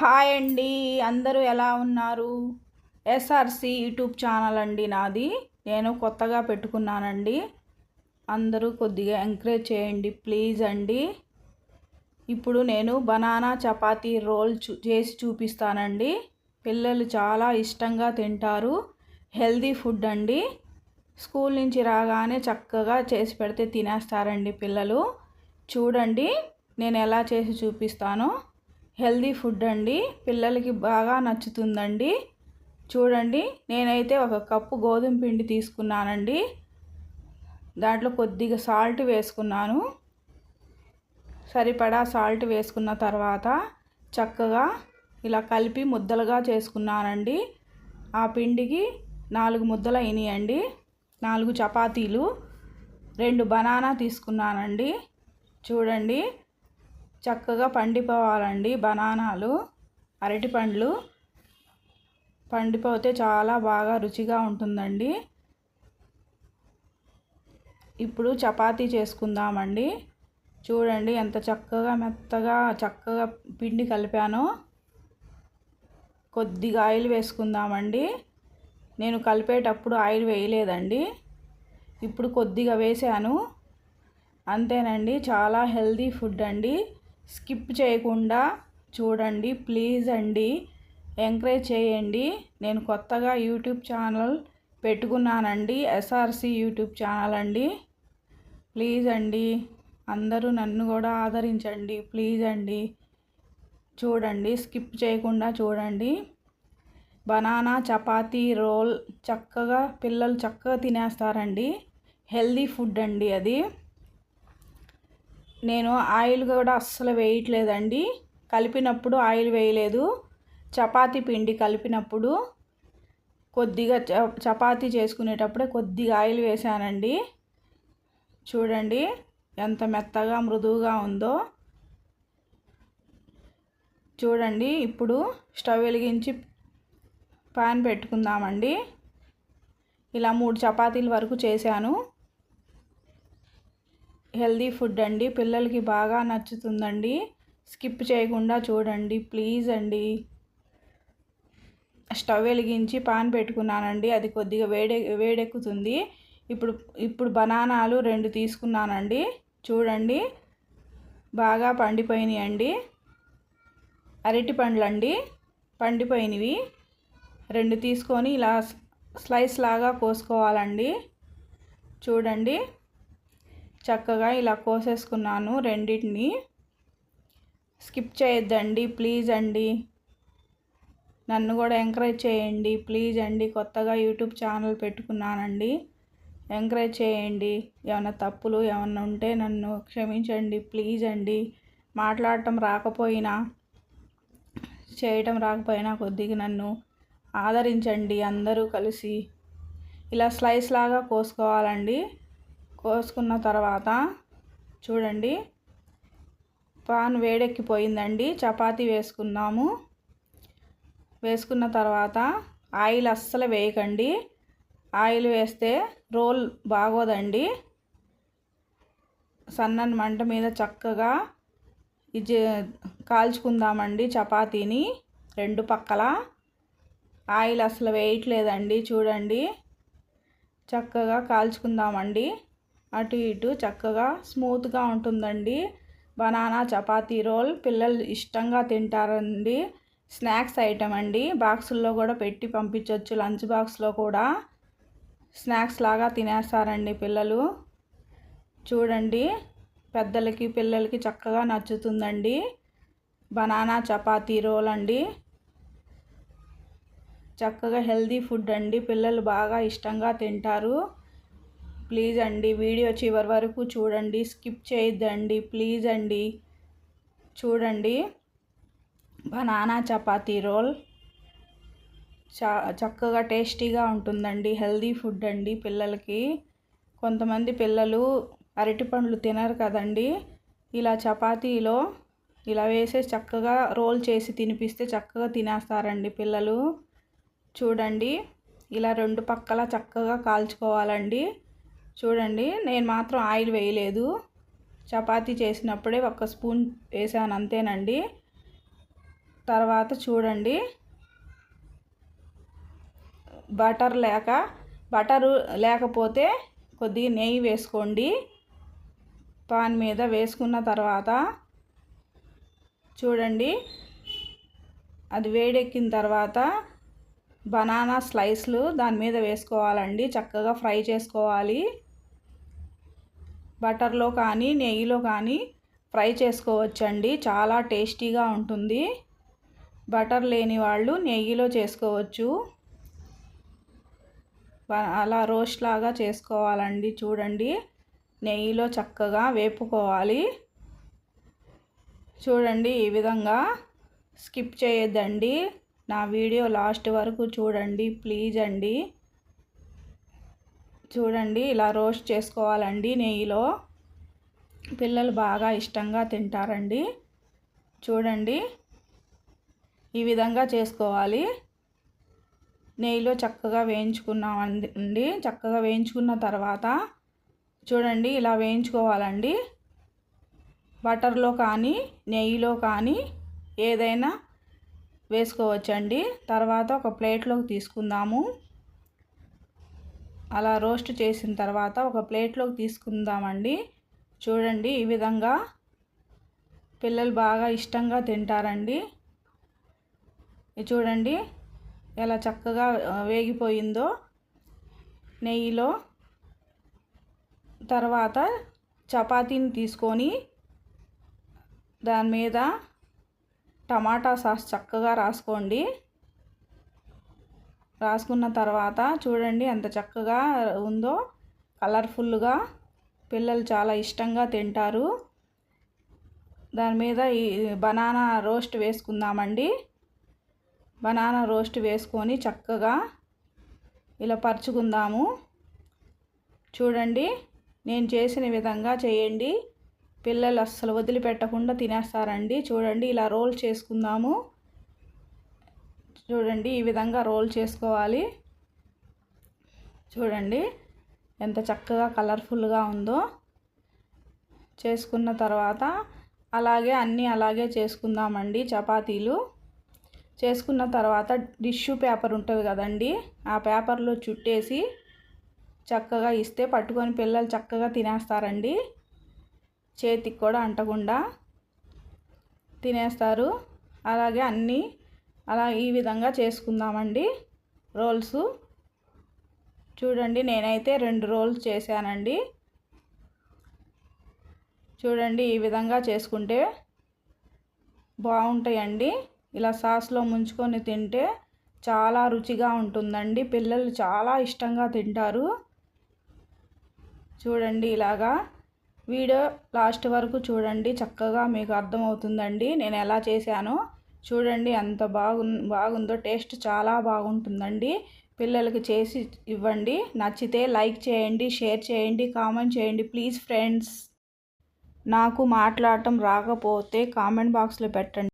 Hi అండి. అందరూ ఎలా ఉన్నారు? ఎస్ఆర్సి యూట్యూబ్ ఛానల్ అండి నాది. నేను కొత్తగా పెట్టుకున్నానండి. అందరూ కొద్దిగా ఎంకరేజ్ చేయండి ప్లీజ్ అండి. ఇప్పుడు నేను బనానా చపాతీ రోల్ చూ చేసి చూపిస్తానండి. పిల్లలు చాలా ఇష్టంగా తింటారు. హెల్దీ ఫుడ్ అండి. స్కూల్ నుంచి రాగానే చక్కగా చేసి పెడితే తినేస్తారండి పిల్లలు. చూడండి నేను ఎలా చేసి చూపిస్తానో. హెల్దీ ఫుడ్ అండి. పిల్లలకి బాగా నచ్చుతుందండి. చూడండి నేనైతే ఒక కప్పు గోధుమ పిండి తీసుకున్నానండి. దాంట్లో కొద్దిగా సాల్ట్ వేసుకున్నాను. సరిపడా సాల్ట్ వేసుకున్న తర్వాత చక్కగా ఇలా కలిపి ముద్దలుగా చేసుకున్నానండి. ఆ పిండికి నాలుగు ముద్దలు అయినాయండి. నాలుగు చపాతీలు రెండు బనానా తీసుకున్నానండి. చూడండి చక్కగా పండిపోవాలండి బనానాలు అరటిపండ్లు. పండిపోతే చాలా బాగా రుచిగా ఉంటుందండి. ఇప్పుడు చపాతీ చేసుకుందామండి. చూడండి ఎంత చక్కగా మెత్తగా చక్కగా పిండి కలిపానో. కొద్దిగా ఆయిల్ వేసుకుందామండి. నేను కలిపేటప్పుడు ఆయిల్ వేయలేదండి. ఇప్పుడు కొద్దిగా వేసాను. అంతేనండి చాలా హెల్దీ ఫుడ్ అండి. స్కిప్ చేయకుండా చూడండి ప్లీజ్ అండి. ఎంకరేజ్ చేయండి. నేను కొత్తగా యూట్యూబ్ ఛానల్ పెట్టుకున్నానండి ఎస్ఆర్సి యూట్యూబ్ ఛానల్ అండి. ప్లీజ్ అండి అందరూ నన్ను కూడా ఆదరించండి ప్లీజ్ అండి. చూడండి స్కిప్ చేయకుండా చూడండి. బనానా చపాతీ రోల్ చక్కగా పిల్లలు చక్కగా తినేస్తారండి. హెల్దీ ఫుడ్ అండి అది. నేను ఆయిల్ కూడా అస్సలు వేయట్లేదండి. కలిపినప్పుడు ఆయిల్ వేయలేదు. చపాతీ పిండి కలిపినప్పుడు కొద్దిగా చపాతీ చేసుకునేటప్పుడే కొద్దిగా ఆయిల్ వేసానండి చూడండి ఎంత మెత్తగా మృదువుగా ఉందో. చూడండి ఇప్పుడు స్టవ్ వెలిగించి పాన్ పెట్టుకుందామండి. ఇలా మూడు చపాతీల వరకు చేశాను. హెల్దీ ఫుడ్ అండి. పిల్లలకి బాగా నచ్చుతుందండి. స్కిప్ చేయకుండా చూడండి ప్లీజ్ అండి. స్టవ్ వెలిగించి పాన్ పెట్టుకున్నానండి. అది కొద్దిగా వేడే వేడెక్కుతుంది. ఇప్పుడు ఇప్పుడు బనానాలు రెండు తీసుకున్నానండి. చూడండి బాగా పండిపోయినాయి అండి అరటి పండ్లండి. పండిపోయినవి. రెండు తీసుకొని ఇలా స్లైస్ లాగా కోసుకోవాలండి. చూడండి. చక్కగా ఇలా కోసేసుకున్నాను రెండింటిని. స్కిప్ చేయొద్దండి ప్లీజ్ అండి. నన్ను కూడా ఎంకరేజ్ చేయండి ప్లీజ్ అండి. కొత్తగా యూట్యూబ్ ఛానల్ పెట్టుకున్నానండి. ఎంకరేజ్ చేయండి. ఏమైనా తప్పులు ఏమన్నా ఉంటే నన్ను క్షమించండి ప్లీజ్ అండి. మాట్లాడటం రాకపోయినా చేయటం రాకపోయినా కొద్దిగా నన్ను ఆదరించండి అందరూ కలిసి. ఇలా స్లైస్ లాగా కోసుకోవాలండి. కోసుకున్న తర్వాత చూడండి పాన్ వేడెక్కిపోయిందండి. చపాతీ వేసుకున్నాము వేసుకున్న తర్వాత ఆయిల్ అస్సలు వేయకండి. ఆయిల్ వేస్తే రోల్ బాగోదండి. సన్నని మంట మీద చక్కగా ఇది కాల్చుకుందామండి చపాతీని రెండు పక్కల. ఆయిల్ అసలు వేయట్లేదండి చూడండి. చక్కగా కాల్చుకుందామండి. అటు ఇటు చక్కగా స్మూత్గా ఉంటుందండి. బనానా చపాతీ రోల్ పిల్లలు ఇష్టంగా తింటారండి. స్నాక్స్ ఐటమ్ అండి. బాక్సుల్లో కూడా పెట్టి పంపించవచ్చు లంచ్ బాక్స్లో కూడా స్నాక్స్ లాగా తినేస్తారండి పిల్లలు. చూడండి పెద్దలకి పిల్లలకి చక్కగా నచ్చుతుందండి. బనానా చపాతీ రోల్ అండి. చక్కగా హెల్దీ ఫుడ్ అండి. పిల్లలు బాగా ఇష్టంగా తింటారు. ప్లీజ్ అండి వీడియో చివరి వరకు చూడండి స్కిప్ చేయొద్దండి ప్లీజ్ అండి. చూడండి. Banana chapati roll. చా చక్కగా టేస్టీగా ఉంటుందండి. హెల్దీ ఫుడ్ అండి పిల్లలకి. కొంతమంది పిల్లలు అరటి పండ్లు తినరు కదండి. ఇలా చపాతీలో ఇలా వేసే చక్కగా రోల్ చేసి తినిపిస్తే చక్కగా తినేస్తారండి పిల్లలు. చూడండి. ఇలా రెండు పక్కల చక్కగా కాల్చుకోవాలండి. చూడండి నేను మాత్రం ఆయిల్ వేయలేదు. చపాతీ చేసినప్పుడే ఒక స్పూన్ వేసాను అంతేనండి. తర్వాత చూడండి. బటర్ లేక బటరు లేకపోతే కొద్దిగా నెయ్యి వేసుకోండి. పాన్ మీద వేసుకున్న తర్వాత చూడండి. అది వేడెక్కిన తర్వాత బనానా స్లైస్లు దాని మీద వేసుకోవాలండి చక్కగా ఫ్రై చేసుకోవాలి. బటర్లో కానీ నెయ్యిలో కానీ ఫ్రై చేసుకోవచ్చండి. చాలా టేస్టీగా ఉంటుంది. బటర్ లేని వాళ్ళు నెయ్యిలో చేసుకోవచ్చు. అలా రోస్ట్ లాగా చేసుకోవాలండి. చూడండి. నెయ్యిలో చక్కగా వేపుకోవాలి. చూడండి ఈ విధంగా స్కిప్ చేయొద్దండి. నా వీడియో లాస్ట్ వరకు చూడండి ప్లీజ్ అండి. చూడండి ఇలా రోస్ట్ చేసుకోవాలండి నెయ్యిలో. పిల్లలు బాగా ఇష్టంగా తింటారండి. చూడండి ఈ విధంగా చేసుకోవాలి. నెయ్యిలో చక్కగా వేయించుకున్నామండి. చక్కగా వేయించుకున్న తర్వాత చూడండి ఇలా వేయించుకోవాలండి. బటర్లో కానీ నెయ్యిలో కానీ ఏదైనా వేసుకోవచ్చండి. తర్వాత ఒక ప్లేట్లోకి తీసుకుందాము. అలా రోస్ట్ చేసిన తర్వాత ఒక ప్లేట్లోకి తీసుకుందామండి. చూడండి ఈ విధంగా పిల్లలు బాగా ఇష్టంగా తింటారండి. చూడండి ఎలా చక్కగా వేగిపోయిందో నెయ్యిలో. తర్వాత చపాతీని తీసుకొని దాని మీద టమాటా సాస్ చక్కగా రాసుకోండి. రాసుకున్న తర్వాత చూడండి ఎంత చక్కగా ఉందో కలర్ఫుల్గా. పిల్లలు చాలా ఇష్టంగా తింటారు. దాని మీద ఈ బనానా రోస్ట్ వేసుకుందామండి. బనానా రోస్ట్ వేసుకొని చక్కగా ఇలా పరుచుకుందాము. చూడండి నేను చేసిన విధంగా చేయండి. పిల్లలు అస్సలు వదిలిపెట్టకుండా తినేస్తారండి. చూడండి ఇలా రోల్ చేసుకుందాము. చూడండి ఈ విధంగా రోల్ చేసుకోవాలి. చూడండి ఎంత చక్కగా కలర్ఫుల్గా ఉందో. చేసుకున్న తర్వాత అలాగే అన్నీ అలాగే చేసుకుందామండి చపాతీలు. చేసుకున్న తర్వాత టిష్యూ పేపర్ ఉంటుంది కదండి ఆ పేపర్లో చుట్టేసి చక్కగా ఇస్తే పట్టుకొని పిల్లలు చక్కగా తినేస్తారండి. చేతికి కూడా అంటకుండా తినేస్తారు. అలాగే అన్నీ అలా ఈ విధంగా చేసుకుందామండి. రోల్స్. చూడండి నేనైతే రెండు రోల్స్ చేశానండి. చూడండి ఈ విధంగా చేసుకుంటే బాగుంటాయండి. ఇలా సాస్లో ముంచుకొని తింటే చాలా రుచిగా ఉంటుందండి. పిల్లలు చాలా ఇష్టంగా తింటారు. చూడండి ఇలాగా వీడియో లాస్ట్ వరకు చూడండి. చక్కగా మీకు అర్థమవుతుందండి. నేను ఎలా చేశానో. చూడండి ఎంత బాగు బాగుందో టేస్ట్ చాలా బాగుంటుందండి. పిల్లలకి చేసి ఇవ్వండి. నచ్చితే లైక్ చేయండి షేర్ చేయండి కామెంట్ చేయండి. ప్లీజ్ ఫ్రెండ్స్ నాకు మాట్లాడటం రాకపోతే కామెంట్ బాక్స్లో పెట్టండి.